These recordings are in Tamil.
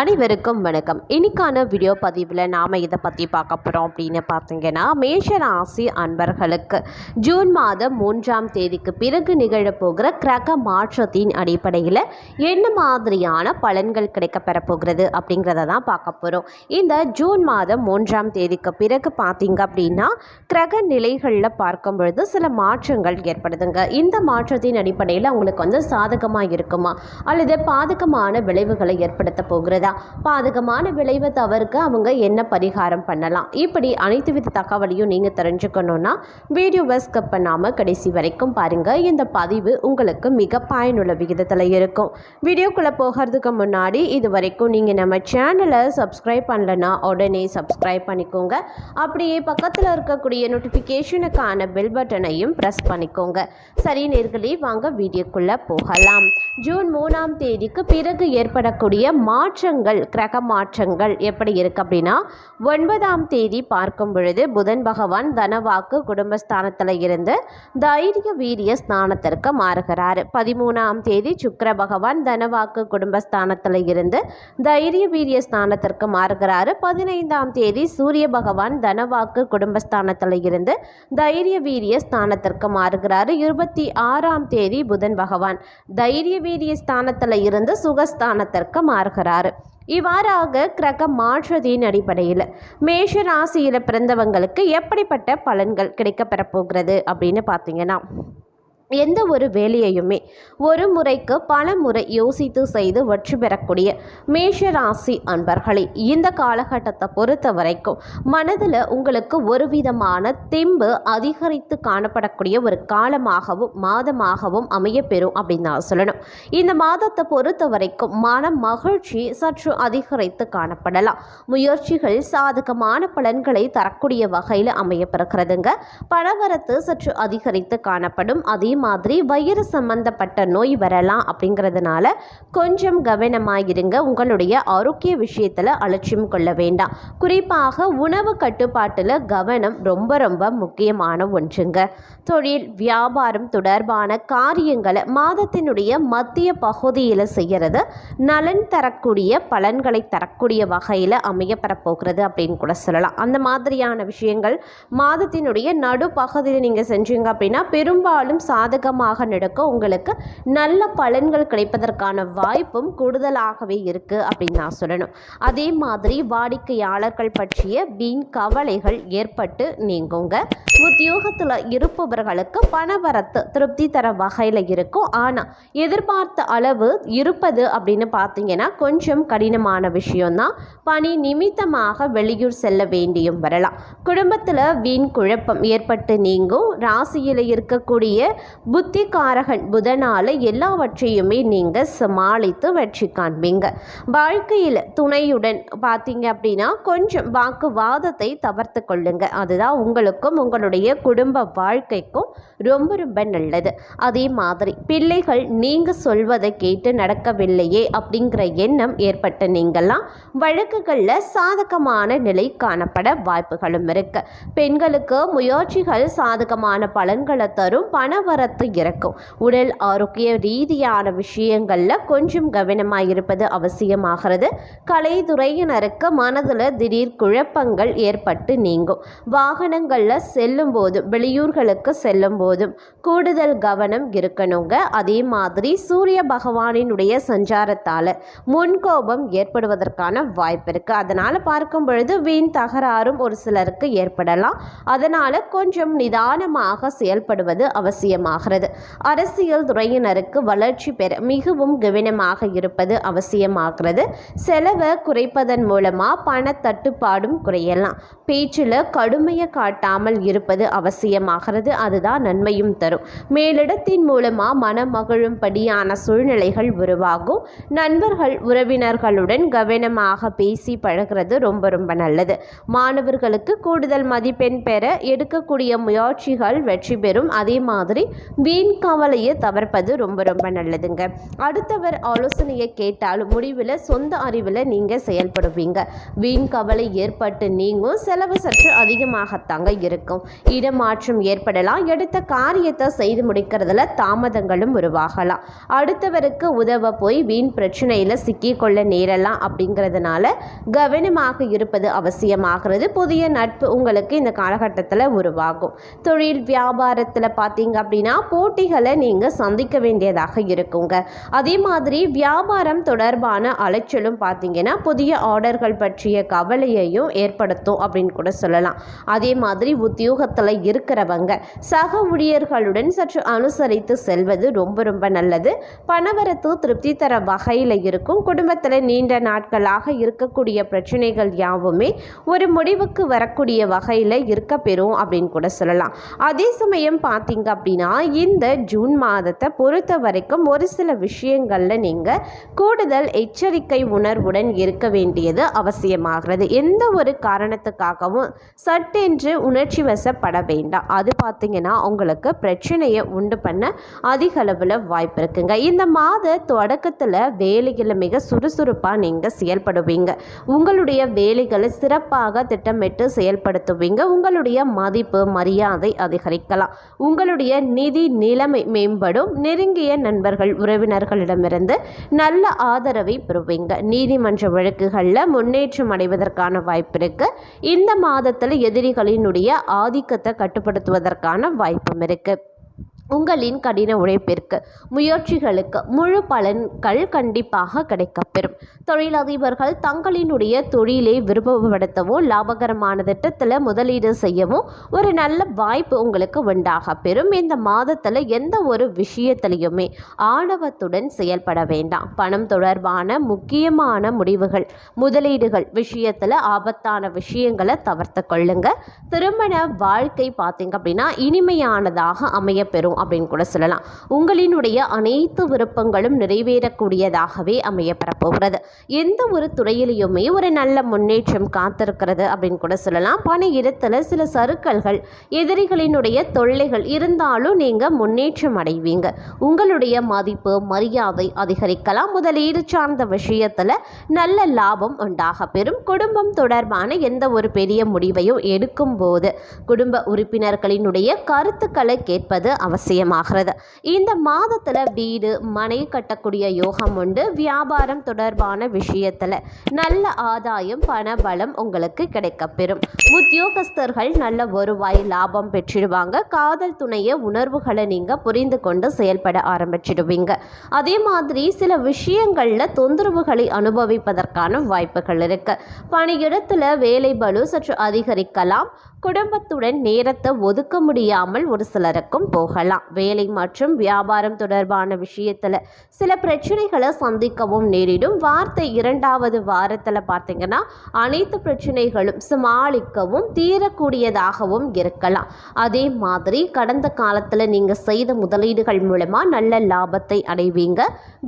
அனைவருக்கும் வணக்கம். இன்னைக்கான வீடியோ பதிவில் நாம் இதை பற்றி பார்க்க போகிறோம் அப்படின்னு பார்த்தீங்கன்னா மேஷ ராசி அன்பர்களுக்கு ஜூன் மாதம் மூன்றாம் தேதிக்கு பிறகு நிகழப்போகிற கிரக மாற்றத்தின் அடிப்படையில் என்ன மாதிரியான பலன்கள் கிடைக்கப்பெற போகிறது அப்படிங்கிறத தான் பார்க்க போகிறோம் இந்த ஜூன் மாதம் மூன்றாம் தேதிக்கு பிறகு பார்த்தீங்க அப்படின்னா கிரக நிலைகளில் பார்க்கும் பொழுது சில மாற்றங்கள் ஏற்படுதுங்க. இந்த மாற்றத்தின் அடிப்படையில் அவங்களுக்கு வந்து சாதகமாக இருக்குமா? அல்லது பாதகமான விளைவுகளை ஏற்படுத்த போகிறது பாதகமான விளைவை தவிர்க்க அவங்க என்ன பரிகாரம் பண்ணலாம்? இப்படி அனைத்து வித தகவலையும் நீங்கள் தெரிஞ்சுக்கணுன்னா வீடியோவை ஸ்கிப் பண்ணாமல் கடைசி வரைக்கும் பாருங்கள் இந்த பதிவு உங்களுக்கு மிக பயனுள்ள விகிதத்தில் இருக்கும். வீடியோக்குள்ளே போகிறதுக்கு முன்னாடி இது வரைக்கும் நீங்கள் நம்ம சேனலை சப்ஸ்கிரைப் பண்ணலன்னா உடனே சப்ஸ்கிரைப் பண்ணிக்கோங்க. அப்படியே பக்கத்தில் இருக்கக்கூடிய நோட்டிஃபிகேஷனுக்கான பெல் பட்டனையும் ப்ரெஸ் பண்ணிக்கோங்க. சரி நேர்களே வாங்க வீடியோக்குள்ளே போகலாம். ஜூன் மூணாம் தேதிக்கு பிறகு ஏற்படக்கூடிய மாற்ற மாற்றங்கள் கிரக மாற்றங்கள் எப்படி இருக்கு அப்படின்னா ஒன்பதாம் தேதி பார்க்கும் பொழுது புதன் பகவான் தனவாக்கு குடும்பஸ்தானத்தில் இருந்து தைரிய வீரிய ஸ்தானத்திற்கு மாறுகிறார். பதிமூணாம் தேதி சுக்கர பகவான் தனவாக்கு குடும்பஸ்தானத்தில் இருந்து தைரிய வீரிய ஸ்தானத்திற்கு மாறுகிறார். பதினைந்தாம் தேதி சூரிய பகவான் தனவாக்கு குடும்பஸ்தானத்தில் இருந்து தைரிய வீரிய ஸ்தானத்திற்கு மாறுகிறார். இருபத்தி ஆறாம் தேதி புதன் பகவான் தைரிய வீரிய ஸ்தானத்தில் இருந்து சுகஸ்தானத்திற்கு மாறுகிறார். இவ்வாறாக கிரக மாற்றத்தின் அடிப்படையில் மேஷ ராசியில் பிறந்தவங்களுக்கு எப்படிப்பட்ட பலன்கள் கிடைக்கப்பெறப் போகிறது அப்படின்னு பார்த்தீங்கன்னா எந்த ஒரு வேலையையுமே ஒரு முறைக்கு பல முறை யோசித்து செய்து வெற்றி பெறக்கூடிய மேஷ ராசி அன்பர்களே இந்த காலகட்டத்தை பொறுத்த வரைக்கும் மனதில் உங்களுக்கு ஒரு விதமான தெம்பு அதிகரித்து காணப்படக்கூடிய ஒரு காலமாகவும் மாதமாகவும் அமையப்பெறும் அப்படின்னு நான் சொல்லணும். இந்த மாதத்தை பொறுத்த வரைக்கும் மன மகிழ்ச்சி சற்று அதிகரித்து காணப்படலாம். முயற்சிகள் சாதகமான பலன்களை தரக்கூடிய வகையில் அமையப்பெறுகிறதுங்க பணவரத்து சற்று அதிகரித்து காணப்படும். அதே மாதிரி வயிறு சம்பந்தப்பட்ட நோய் வரலாம் அப்படிங்கிறதுனால கொஞ்சம் கவனமாக இருங்க உங்களுடைய ஆரோக்கிய விஷயத்தில் அலட்சியம் கொள்ள வேண்டாம். குறிப்பாக உணவு கட்டுப்பாட்டில் கவனம் ரொம்ப ரொம்ப முக்கியமான ஒன்றுங்க. தொழில் வியாபாரம் தொடர்பான காரியங்களை மாதத்தினுடைய மத்திய பகுதியில் செய்கிறது நலன் தரக்கூடிய பலன்களை தரக்கூடிய வகையில் அமையப்பெற போகிறது அப்படின்னு கூட சொல்லலாம். அந்த மாதிரியான விஷயங்கள் மாதத்தினுடைய நடுப்பகுதியில் நீங்கள் செஞ்சீங்க அப்படின்னா பெரும்பாலும் சாதகமாக நடக்க உங்களுக்கு நல்ல பலன்கள் கிடைப்பதற்கான வாய்ப்பும் கூடுதலாகவே இருக்குது அப்படின்னு நான் சொல்லணும். அதே மாதிரி வாடிக்கையாளர்கள் பற்றிய வீண் கவலைகள் ஏற்பட்டு நீங்குங்க. உத்தியோகத்தில் இருப்பவர்களுக்கு பணவரத்து திருப்தி தர வகையில் இருக்கும். ஆனால் எதிர்பார்த்த அளவு இருப்பது அப்படின்னு பார்த்தீங்கன்னா கொஞ்சம் கடினமான விஷயம்தான். பணி நிமித்தமாக வெளியூர் செல்ல வேண்டியும் வரலாம். குடும்பத்தில் வீண் குழப்பம் ஏற்பட்டு நீங்கும். ராசியில் இருக்கக்கூடிய புத்திகாரகன் புதனால எல்லாவற்றையுமே நீங்கள் சமாளித்து வெற்றி காண்பீங்க. வாழ்க்கையில் துணையுடன் பார்த்தீங்க அப்படின்னா கொஞ்சம் வாக்குவாதத்தை தவிர்த்து கொள்ளுங்க. அதுதான் உங்களுக்கும் உங்களுடைய குடும்ப வாழ்க்கைக்கும் ரொம்ப ரொம்ப நல்லது. அதே மாதிரி பிள்ளைகள் நீங்கள் சொல்வதை கேட்டு நடக்கவில்லையே அப்படிங்கிற எண்ணம் ஏற்பட்ட நீங்கள்லாம் வழக்குகளில் சாதகமான நிலை காணப்பட வாய்ப்புகளும் இருக்கு. பெண்களுக்கு முயற்சிகள் சாதகமான பலன்களை தரும் பணவரத்து இருக்கும் உடல் ஆரோக்கிய ரீதியான விஷயங்களில் கொஞ்சம் கவனமாக இருப்பது அவசியமாகிறது. கலைத்துறையினருக்கு மனதில் திடீர் குழப்பங்கள் ஏற்பட்டு நீங்கும். வாகனங்களில் செல்லும் போதும் வெளியூர்களுக்கு செல்லும் போதும் கூடுதல் கவனம் இருக்கணுங்க. அதே மாதிரி சூரிய பகவானினுடைய சஞ்சாரத்தால் முன்கோபம் ஏற்படுவதற்கான வாய்ப்பு இருக்குது அதனால் பார்க்கும் பொழுது வீண் தகராறும் ஒரு சிலருக்கு ஏற்படலாம். அதனால் கொஞ்சம் நிதானமாக செயல்படுவது அவசியமாகிறது. அரசியல் துறையினருக்கு வளர்ச்சி பெற மிகவும் கவனமாக இருப்பது அவசியமாகிறது. செலவை குறைப்பதன் மூலமாக பண தட்டுப்பாடும் குறையலாம். பேச்சில் கடுமையை காட்டாமல் இருப்பது அவசியமாகிறது. அதுதான் நன்மையும் தரும். மேலிடத்தின் மூலமாக மனம் மகிழும்படியான சூழ்நிலைகள் உருவாகும். நண்பர்கள் உறவினர்களுடன் கவனமாக பேசி பழகிறது ரொம்ப ரொம்ப நல்லது. மாணவர்களுக்கு கூடுதல் மதிப்பெண் பெற எடுக்கக்கூடிய முயற்சிகள் வெற்றி பெறும். அதே மாதிரி வீண் கவலையை தவிர்ப்பது ரொம்ப ரொம்ப நல்லதுங்க. அடுத்தவர் ஆலோசனையை கேட்டாலும் முடிவில் சொந்த அறிவில் நீங்கள் செயல்படுவீங்க. வீண் கவலை ஏற்பட்டு நீங்கும். செலவு சற்று அதிகமாகத்தாங்க இருக்கும். இடமாற்றம் ஏற்படலாம். எடுத்த காரியத்தை செய்து முடிக்கிறதுல தாமதங்களும் உருவாகலாம். அடுத்தவருக்கு உதவ போய் வீண் பிரச்சனையில் சிக்கிக்கொள்ள நேரலாம் அப்படிங்கிறதுனால கவனமாக இருப்பது அவசியமாகிறது. புதிய நட்பு உங்களுக்கு இந்த காலகட்டத்தில் உருவாகும். தொழில் வியாபாரத்தில் பார்த்தீங்க அப்படின்னா போட்டிகளை நீங்கள் சந்திக்க வேண்டியதாக இருக்குங்க. அதே மாதிரி வியாபாரம் தொடர்பான அலைச்சலும் பார்த்தீங்கன்னா புதிய ஆர்டர்கள் பற்றிய கவலையையும் ஏற்படுத்தும் அப்படின்னு கூட சொல்லலாம். அதே மாதிரி உத்தியோக உத்தியோகத்தில் இருக்கிறவங்க சக ஊழியர்களுடன் சற்று அனுசரித்து செல்வது ரொம்ப ரொம்ப நல்லது. பணவரத்து திருப்தி தர வகையில் இருக்கும். குடும்பத்தில் நீண்ட நாட்களாக இருக்கக்கூடிய பிரச்சனைகள் யாவுமே ஒரு முடிவுக்கு வரக்கூடிய வகையில் இருக்க பெறும் அப்படின்னு கூட சொல்லலாம். அதே சமயம் பார்த்தீங்க அப்படின்னா இந்த ஜூன் மாதத்தை பொறுத்த வரைக்கும் ஒரு சில விஷயங்களில் நீங்கள் கூடுதல் எச்சரிக்கை உணர்வுடன் இருக்க வேண்டியது அவசியமாகிறது. எந்த ஒரு காரணத்துக்காகவும் சட்டென்று உணர்ச்சி வசப்பட வேண்டாம். அது பார்த்தீங்கன்னா உங்களுக்கு பிரச்சனையை உண்டு பண்ண அதிக அளவில் வாய்ப்பு இருக்குங்க. இந்த மாத தொடக்கத்தில் வேலைகளை மிக சுறுசுறுப்பாக நீங்கள் செயல்படுவீங்க. உங்களுடைய வேலைகளை சிறப்பாக திட்டமிட்டு செயல்படுத்துவீங்க. உங்களுடைய மதிப்பு மரியாதை அதிகரிக்கலாம். உங்களுடைய நிதி நிலைமை மேம்படும். நெருங்கிய நண்பர்கள் உறவினர்களிடமிருந்து நல்ல ஆதரவை பெறுவீங்க. நீதிமன்ற வழக்குகளில் முன்னேற்றம் அடைவதற்கான வாய்ப்பு இருக்கு. இந்த மாதத்தில் எதிரிகளினுடைய ஆதி ஆதிக்கத்தை கட்டுப்படுத்துவதற்கான வாய்ப்பும் இருக்குது உங்களின் கடின உழைப்பிற்கு முயற்சிகளுக்கு முழு பலன்கள் கண்டிப்பாக கிடைக்கப்பெறும். தொழிலதிபர்கள் தங்களினுடைய தொழிலை விருப்பப்படுத்தவும் லாபகரமான திட்டத்தில் முதலீடு செய்யவும் ஒரு நல்ல வாய்ப்பு உங்களுக்கு உண்டாக பெறும். இந்த மாதத்தில் எந்த ஒரு விஷயத்திலையுமே ஆணவத்துடன் செயல்பட வேண்டாம். பணம் தொடர்பான முக்கியமான முடிவுகள் முதலீடுகள் விஷயத்தில் ஆபத்தான விஷயங்களை தவிர்த்து கொள்ளுங்க. திருமண வாழ்க்கை பார்த்தீங்க அப்படின்னா இனிமையானதாக அமையப்பெறும் அப்படின்னு கூட சொல்லலாம். உங்களினுடைய அனைத்து விருப்பங்களும் நிறைவேறக்கூடியதாகவே அமையப்பெறப்போகிறது எந்த ஒரு துறையிலையுமே ஒரு நல்ல முன்னேற்றம் காத்திருக்கிறது அப்படின்னு கூட சொல்லலாம். பணி இடத்துல சில சறுக்கல்கள் எதிரிகளினுடைய தொல்லைகள் இருந்தாலும் நீங்கள் முன்னேற்றம் அடைவீங்க. உங்களுடைய மதிப்பு மரியாதை அதிகரிக்கலாம். முதலீடு சார்ந்த விஷயத்தில் நல்ல லாபம் உண்டாக பெறும். குடும்பம் தொடர்பான எந்த ஒரு பெரிய முடிவையும் எடுக்கும்போது குடும்ப உறுப்பினர்களினுடைய கருத்துக்களை கேட்பது அவசியம். அவசியமாகிறது இந்த மாதத்தில் வீடு மனை கட்டக்கூடிய யோகம் உண்டு. வியாபாரம் தொடர்பான விஷயத்தில் நல்ல ஆதாயம் பண பலம் உங்களுக்கு கிடைக்கப்பெறும். உத்தியோகஸ்தர்கள் நல்ல வருவாய் லாபம் பெற்றிடுவாங்க. காதல் துணைய உணர்வுகளை நீங்கள் புரிந்து கொண்டு செயல்பட ஆரம்பிச்சிடுவீங்க. அதே மாதிரி சில விஷயங்களில் தொந்தரவுகளை அனுபவிப்பதற்கான வாய்ப்புகள் இருக்கு. பணியிடத்தில் வேலை பலு சற்று அதிகரிக்கலாம். குடும்பத்துடன் நேரத்தை ஒதுக்க முடியாமல் ஒரு சிலருக்கும் போகலாம். வேலை மற்றும் வியாபாரம் தொடர்பான விஷயத்தில் சில பிரச்சனைகளை சந்திக்கவும் நேரிடும். வார்த்தை இரண்டாவது வாரத்தில் பார்த்தீங்கன்னா அனைத்து பிரச்சனைகளும் சமாளிக்கவும் தீரக்கூடியதாகவும் இருக்கலாம். அதே மாதிரி கடந்த காலத்தில் நீங்கள் செய்த முதலீடுகள் மூலமாக நல்ல லாபத்தை அடைவீங்க.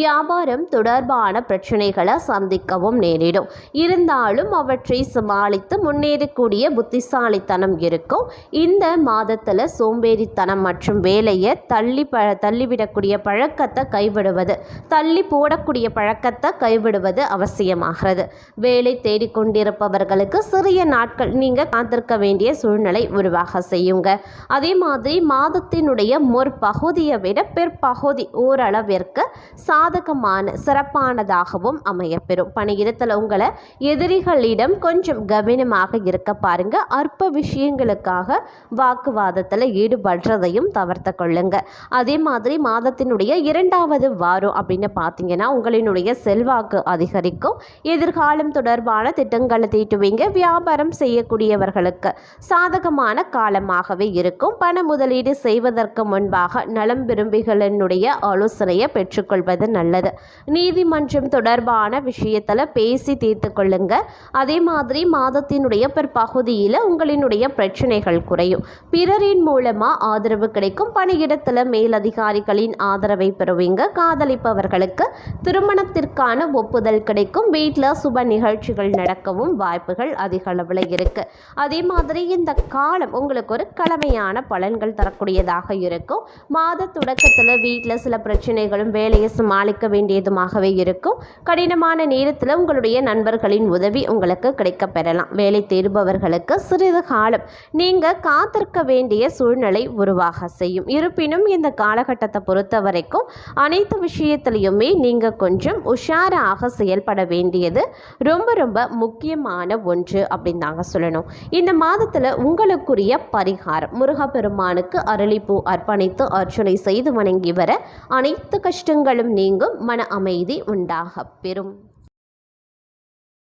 வியாபாரம் தொடர்பான பிரச்சனைகளை சந்திக்கவும் நேரிடும். இருந்தாலும் அவற்றை சமாளித்து முன்னேறக்கூடிய புத்திசாலித்தனம் இருக்கும். இந்த மாதத்தில் சோம்பேறித்தனம் மற்றும் வேலை வேலையை தள்ளி ப தள்ளிவிடக்கூடிய பழக்கத்தை கைவிடுவது. தள்ளி போடக்கூடிய பழக்கத்தை கைவிடுவது அவசியமாகிறது. வேலை தேடிக்கொண்டிருப்பவர்களுக்கு சிறிய நாட்கள் நீங்கள் காத்திருக்க வேண்டிய சூழ்நிலை உருவாக செய்யுங்க. அதே மாதிரி மாதத்தினுடைய முற்பகுதியை விட பிற்பகுதி ஓரளவிற்கு சாதகமான சிறப்பானதாகவும் அமையப்பெறும். பணியிடத்தில் உங்களை எதிரிகளிடம் கொஞ்சம் கவனமாக இருக்க பாருங்க. அற்ப விஷயங்களுக்காக வாக்குவாதத்தில் ஈடுபடுறதையும் தவிர்த்து கொள்ளுங்க. அதே மாதிரி மாதத்தினுடைய இரண்டாவது வாரம் அப்படின்னு பார்த்தீங்கன்னா உங்களினுடைய செல்வாக்கு அதிகரிக்கும். எதிர்காலம் தொடர்பான திட்டங்களை தீட்டுவீங்க. வியாபாரம் செய்யக்கூடியவர்களுக்கு சாதகமான காலமாகவே இருக்கும். பண முதலீடு செய்வதற்கு முன்பாக நலம் விரும்பிகளினுடைய ஆலோசனையை பெற்றுக்கொள்வது நல்லது. நீதிமன்றம் தொடர்பான விஷயத்தில் பேசி தீர்த்து கொள்ளுங்க. அதே மாதிரி மாதத்தினுடைய பிற்பகுதியில் உங்களினுடைய பிரச்சனைகள் குறையும். பிறரின் மூலமாக ஆதரவு கிடைக்கும். பண பணியிடத்தில் மேலதிகாரிகளின் ஆதரவை பெறுவீங்க. காதலிப்பவர்களுக்கு திருமணத்திற்கான ஒப்புதல் கிடைக்கும். வீட்டில் சுப நிகழ்ச்சிகள் நடக்கவும் வாய்ப்புகள் அதிக அளவில் இருக்கு. அதே மாதிரி இந்த காலம் உங்களுக்கு ஒரு கடமையான பலன்கள் தரக்கூடியதாக இருக்கும். மாத தொடக்கத்தில் வீட்டில் சில பிரச்சனைகளும் வேலையை சமாளிக்க வேண்டியதுமாகவே இருக்கும். கடினமான நேரத்தில் உங்களுடைய நண்பர்களின் உதவி உங்களுக்கு கிடைக்க பெறலாம். வேலை தேடுபவர்களுக்கு சிறிது காலம் நீங்கள் காத்திருக்க வேண்டிய சூழ்நிலை உருவாக செய்யும். இருப்பினும் இந்த காலகட்டத்தை பொறுத்த வரைக்கும் அனைத்து விஷயத்திலையுமே நீங்கள் கொஞ்சம் உஷாராக செயல்பட வேண்டியது ரொம்ப ரொம்ப முக்கியமான ஒன்று அப்படின்னு சொல்லணும். இந்த மாதத்தில் உங்களுக்குரிய பரிகாரம் முருகப்பெருமானுக்கு அருளிப்பூ அர்ப்பணித்து அர்ச்சனை செய்து வணங்கி வர அனைத்து கஷ்டங்களும் நீங்கும் மன அமைதி உண்டாகப் பெறும்.